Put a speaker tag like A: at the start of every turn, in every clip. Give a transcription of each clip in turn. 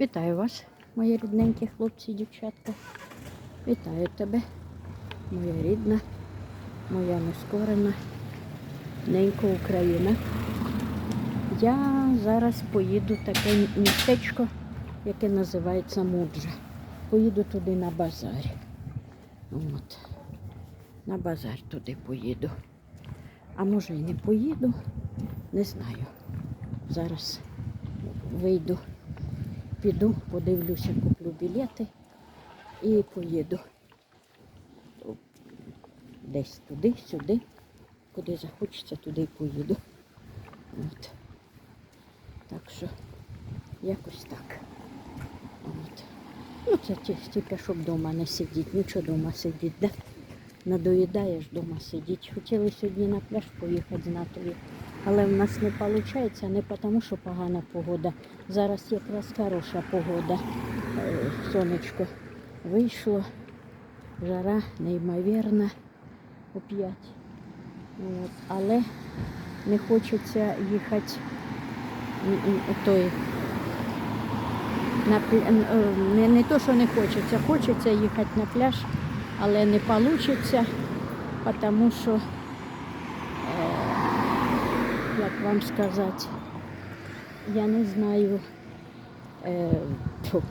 A: Вітаю вас, мої рідненькі хлопці і дівчатка. Вітаю тебе, моя рідна, моя нескорена, ненька Україна. Я зараз поїду в таке містечко, яке називається Муджа. Поїду туди на базар. От. На базар туди поїду. А може і не поїду, не знаю. Зараз вийду, піду, подивлюся, куплю білети і поїду. Десь туди, сюди, куди захочеться, туди поїду. От. Так що якось так. От. Ну, це тільки щоб вдома не сидіти. Що вдома сидіти, да? Надоїдаєш вдома сидіти. Хотіли сьогодні на пляж поїхати з Натові. Але в нас не виходить, не тому, що погана погода. Зараз якраз хороша погода. Е, Сонечко вийшло, жара неймовірна оп'ять. Але не хочеться їхати той. На, е, не, не то, що не хочеться, хочеться їхати на пляж, але не вийде, тому що, е, як вам сказати, я не знаю, е, тьфу,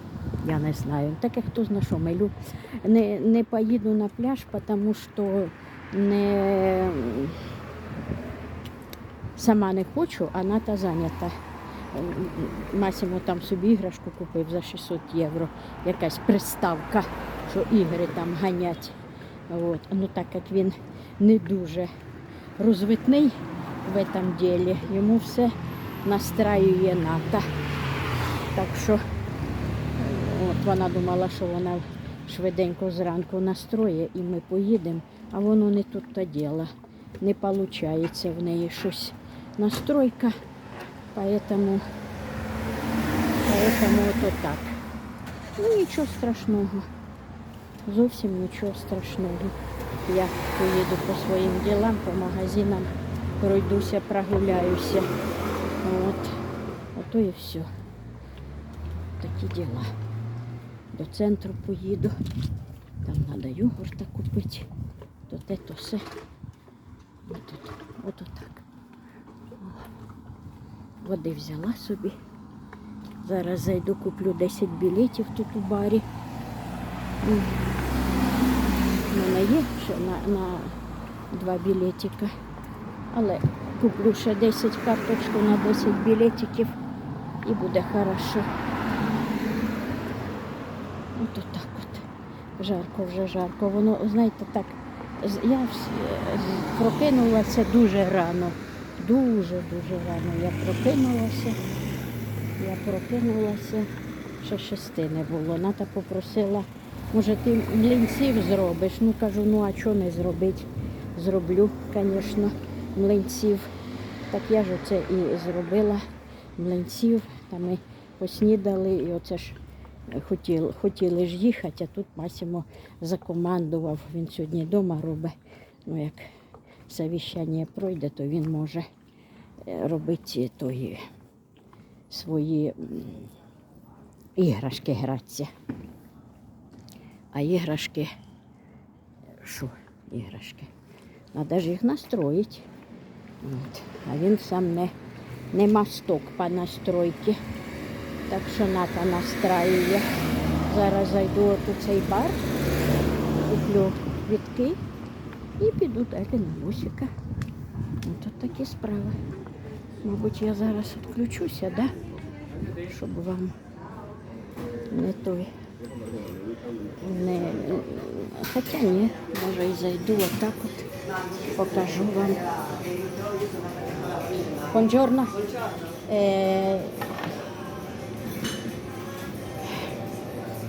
A: я не знаю, таке хто зна що милю. Не, не поїду на пляж, тому що не, сама не хочу, а ната зайнята. Масімо там собі іграшку купив за 600 євро, якась приставка, що ігри там ганять. От. Ну так як він не дуже розвитний в цьому ділі, йому все настраює НАТО. Так що от вона думала, що вона швиденько зранку настроє і ми поїдемо, а воно не тут то діло. Не виходить в неї щось настройка. Поэтому, поэтому вот так. Ну нічого страшного. Зовсім нічого страшного. Я поїду по своїм ділам, по магазинам, пройдуся, прогуляюся. От. Ото і все. Такі діла. До центру поїду. Там треба йогурта купити. То те, то все. От, от, от так. Води взяла собі. Зараз зайду, куплю 10 білетів тут у барі. У мене є ще на, на два білетика. Але куплю ще 10 карточку на 10 білетиків і буде хорошо. От отак от. Жарко вже жарко. Воно, знаєте, так, я прокинулася дуже рано. Дуже-дуже рано я прокинулася. Я прокинулася, ще шести не було. Ната попросила, може ти млинців зробиш. Ну кажу, ну а що не зробити? Зроблю, звісно, млинців. Так я ж оце і зробила млинців. Та ми поснідали і оце ж хотіли, хотіли ж їхати, а тут Масімо закомандував. Він сьогодні вдома робить. Ну як совіщання пройде, то він може е, робити тої свої іграшки гратися. А іграшки, що іграшки? Треба ж їх настроїти. От. А він сам не, не масток по настройці. Так що ната настраює. Зараз зайду у цей бар, куплю квітки і піду далі на. Ось от такі справи. Мабуть, я зараз відключуся, да? щоб вам не той. Не... Хоча ні, може і зайду отак от, покажу вам. Buongiorno. Eh,